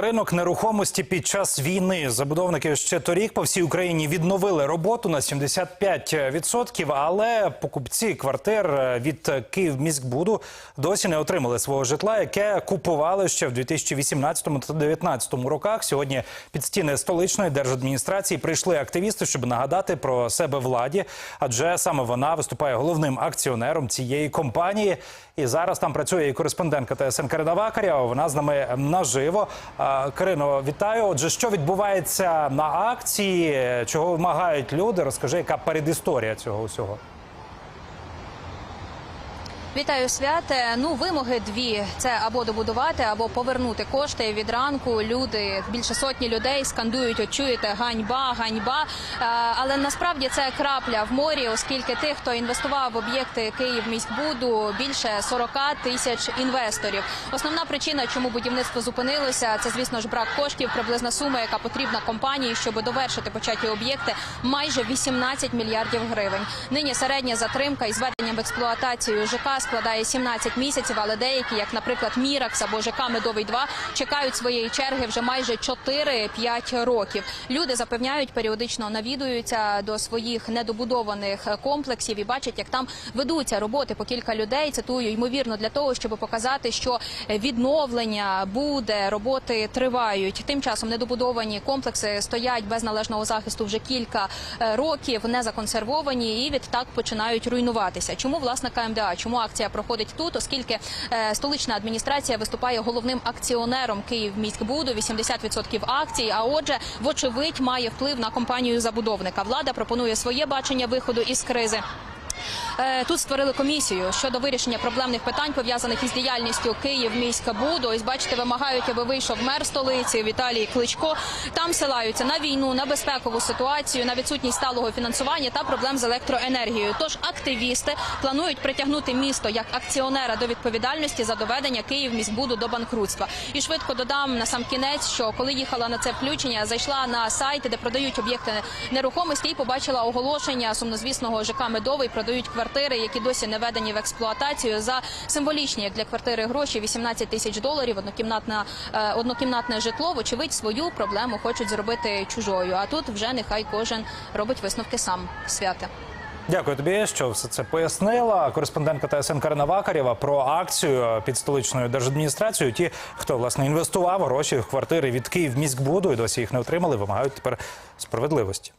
Ринок нерухомості під час війни забудовники ще торік по всій Україні відновили роботу на 75%, але покупці квартир від Київміськбуду досі не отримали свого житла, яке купували ще в 2018 та 2019 роках. Сьогодні під стіни столичної держадміністрації прийшли активісти, щоб нагадати про себе владі, адже саме вона виступає головним акціонером цієї компанії. І зараз там працює і кореспондентка ТСН Карина Вакарєва. Вона з нами наживо. Карино, вітаю. Отже, що відбувається на акції? Чого вимагають люди? Розкажи, яка передісторія цього усього? Вітаю святе. Ну, вимоги дві: це або добудувати, або повернути кошти. Від ранку люди більше сотні людей скандують, от чуєте, ганьба, ганьба. Е, Але насправді це крапля в морі, оскільки тих, хто інвестував в об'єкти Київміськбуду, більше 40 тисяч інвесторів. Основна причина, чому будівництво зупинилося, це звісно ж брак коштів. Приблизна сума, яка потрібна компанії, щоб довершити початі об'єкти, майже 18 мільярдів гривень. Нині середня затримка із введенням в експлуатацію ЖК складає 17 місяців, але деякі, як, наприклад, Міракс або ЖК Медовий 2 чекають своєї черги вже майже 4-5 років. Люди запевняють, періодично навідуються до своїх недобудованих комплексів і бачать, як там ведуться роботи по кілька людей. Цитую ймовірно для того, щоб показати, що відновлення буде, роботи тривають. Тим часом недобудовані комплекси стоять без належного захисту вже кілька е, років, не законсервовані і відтак починають руйнуватися. Чому власне КМДА? Чому акція проходить тут? Оскільки е, столична адміністрація виступає головним акціонером Київміськбуду, 80% акцій. А отже, вочевидь, має вплив на компанію забудовника. Влада пропонує своє бачення виходу із кризи. Е, Тут створили комісію щодо вирішення проблемних питань пов'язаних із діяльністю Київміськбуду. Ось бачите, вимагають, аби вийшов мер столиці Віталій Кличко. Там силаються на війну, на безпекову ситуацію, на відсутність сталого фінансування та проблем з електроенергією. Тож активісти планують притягнути місто як акціонера до відповідальності за доведення Київ Київміськбуду до банкрутства. І швидко додам на сам кінець, що коли їхала на це включення, зайшла на сайти, де продають об'єкти нерухомості, і побачила оголошення сумнозвісного ЖК Медовий. Продають квартири, які досі не введені в експлуатацію за символічні як для квартири гроші 18 тисяч доларів. Однокімнатна е, однокімнатне житло. Вочевидь, свою проблему хочуть зробити чужою. А тут вже нехай кожен робить висновки сам святе. Дякую тобі, що все це пояснила. Кореспондентка ТСН Карина Вакарєва про акцію під столичною держадміністрацією. Ті, хто власне інвестував гроші в квартири від Київміськбуду і досі їх не отримали, вимагають тепер справедливості.